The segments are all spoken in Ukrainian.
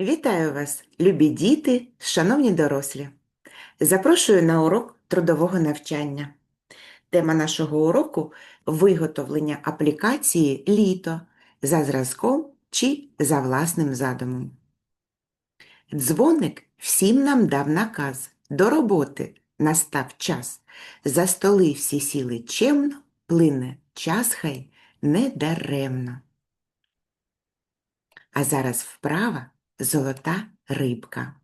Вітаю вас, любі діти, шановні дорослі. Запрошую на урок трудового навчання. Тема нашого уроку виготовлення аплікації літо за зразком чи за власним задумом. Дзвоник всім нам дав наказ. До роботи настав час. За столи всі сіли чемно, плине час хай не даремно. А зараз вправа золота рибка.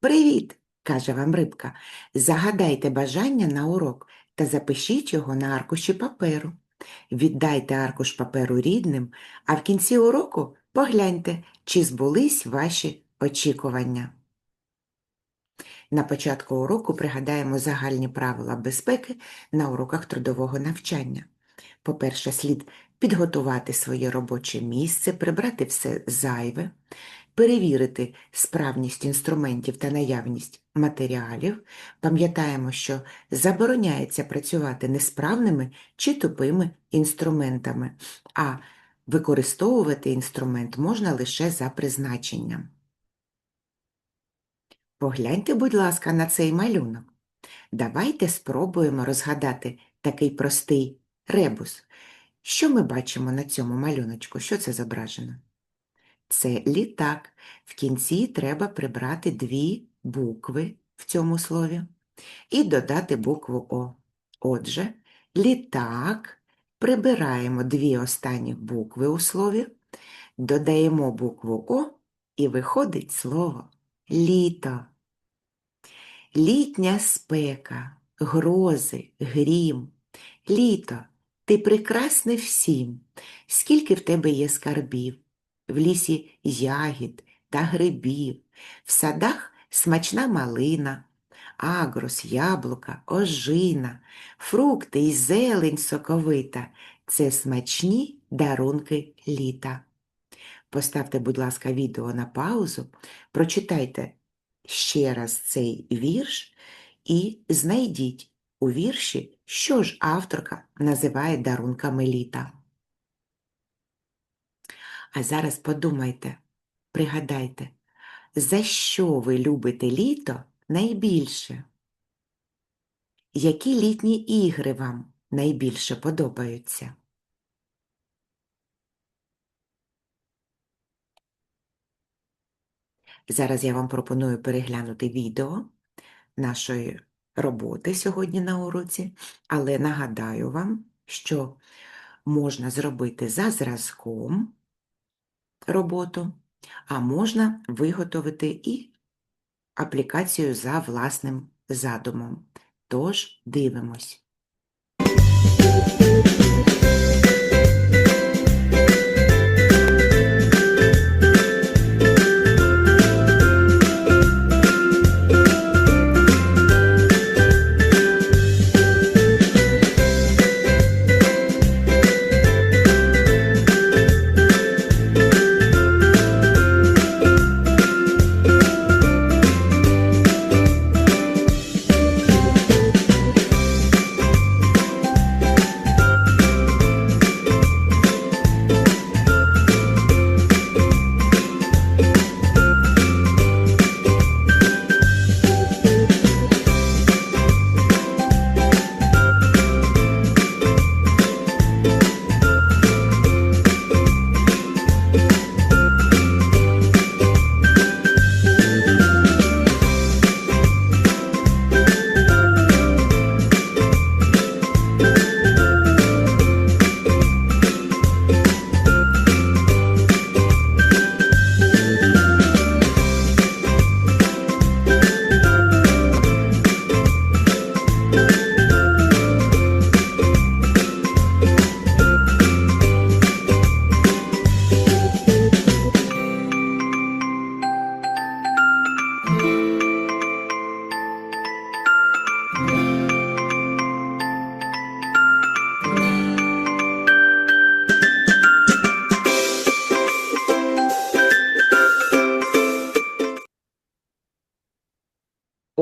Привіт, каже вам рибка. Загадайте бажання на урок та запишіть його на аркуші паперу. Віддайте аркуш паперу рідним, а в кінці уроку погляньте, чи збулись ваші очікування. На початку уроку пригадаємо загальні правила безпеки на уроках трудового навчання. По-перше, слід підготувати своє робоче місце, прибрати все зайве, перевірити справність інструментів та наявність матеріалів. Пам'ятаємо, що забороняється працювати несправними чи тупими інструментами, а використовувати інструмент можна лише за призначенням. Погляньте, будь ласка, на цей малюнок. Давайте спробуємо розгадати такий простий ребус. Що ми бачимо на цьому малюночку? Що це зображено? Це літак. В кінці треба прибрати дві букви в цьому слові і додати букву О. Отже, літак, прибираємо дві останні букви у слові, додаємо букву О і виходить слово літо. Літня спека, грози, грім. Літо, ти прекрасне всім, скільки в тебе є скарбів, в лісі ягід та грибів, в садах смачна малина, агрос, яблука, ожина, фрукти і зелень соковита це смачні дарунки літа. Поставте, будь ласка, відео на паузу, прочитайте ще раз цей вірш і знайдіть у вірші, що ж авторка називає дарунками літа. А зараз подумайте, пригадайте, за що ви любите літо найбільше? Які літні ігри вам найбільше подобаються? Зараз я вам пропоную переглянути відео нашої роботи сьогодні на уроці, але нагадаю вам, що можна зробити за зразком роботу, а можна виготовити і аплікацію за власним задумом. Тож дивимось.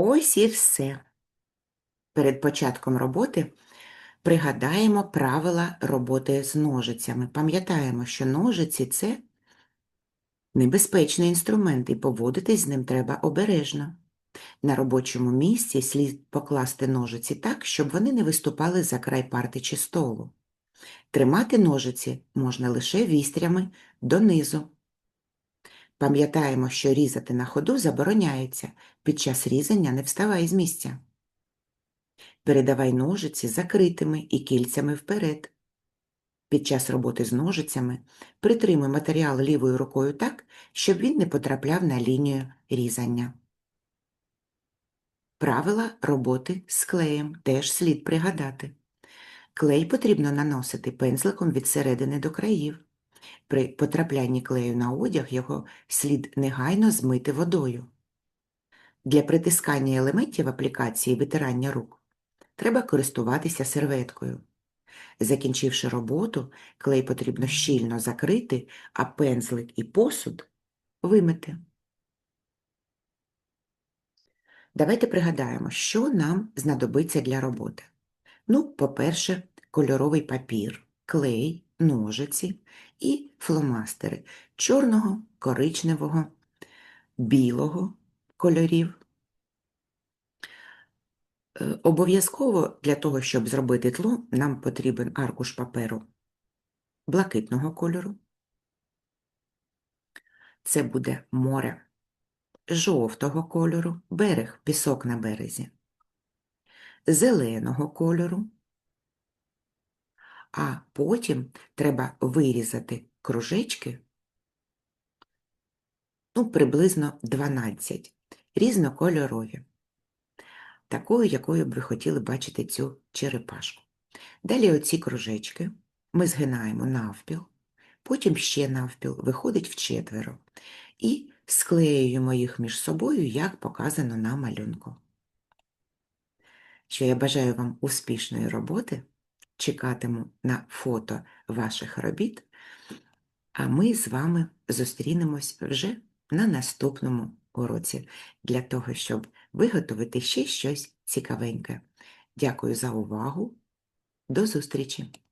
Ось і все. Перед початком роботи пригадаємо правила роботи з ножицями. Пам'ятаємо, що ножиці це Небезпечний інструмент і поводитись з ним треба обережно. На робочому місці слід покласти ножиці так, щоб вони не виступали за край парти чи столу. Тримати ножиці можна лише вістрями донизу. Пам'ятаємо, що різати на ходу забороняється. Під час різання не вставай з місця. Передавай ножиці закритими і кільцями вперед. Під час роботи з ножицями притримуй матеріал лівою рукою так, щоб він не потрапляв на лінію різання. Правила роботи з клеєм теж слід пригадати. Клей потрібно наносити пензликом від середини до країв. При потраплянні клею на одяг його слід негайно змити водою. Для притискання елементів аплікації витирання рук треба користуватися серветкою. Закінчивши роботу, клей потрібно щільно закрити, а пензлик і посуд вимити. Давайте пригадаємо, що нам знадобиться для роботи. Ну, по-перше, кольоровий папір, клей, ножиці і фломастери чорного, коричневого, білого кольорів. Е, Обов'язково для того, щоб зробити тло, нам потрібен аркуш паперу блакитного кольору. Це буде море жовтого кольору, берег, пісок на березі, зеленого кольору, а потім треба вирізати кружечки, ну, приблизно 12, різнокольорові, такою, якою б ви хотіли бачити цю черепашку. Далі оці кружечки ми згинаємо навпіл, потім ще навпіл, виходить вчетверо, і склеюємо їх між собою, як показано на малюнку. Що я бажаю вам успішної роботи, чекатиму на фото ваших робіт, а ми з вами зустрінемось вже на наступному уроці для того, щоб виготовити ще щось цікавеньке. Дякую за увагу. До зустрічі!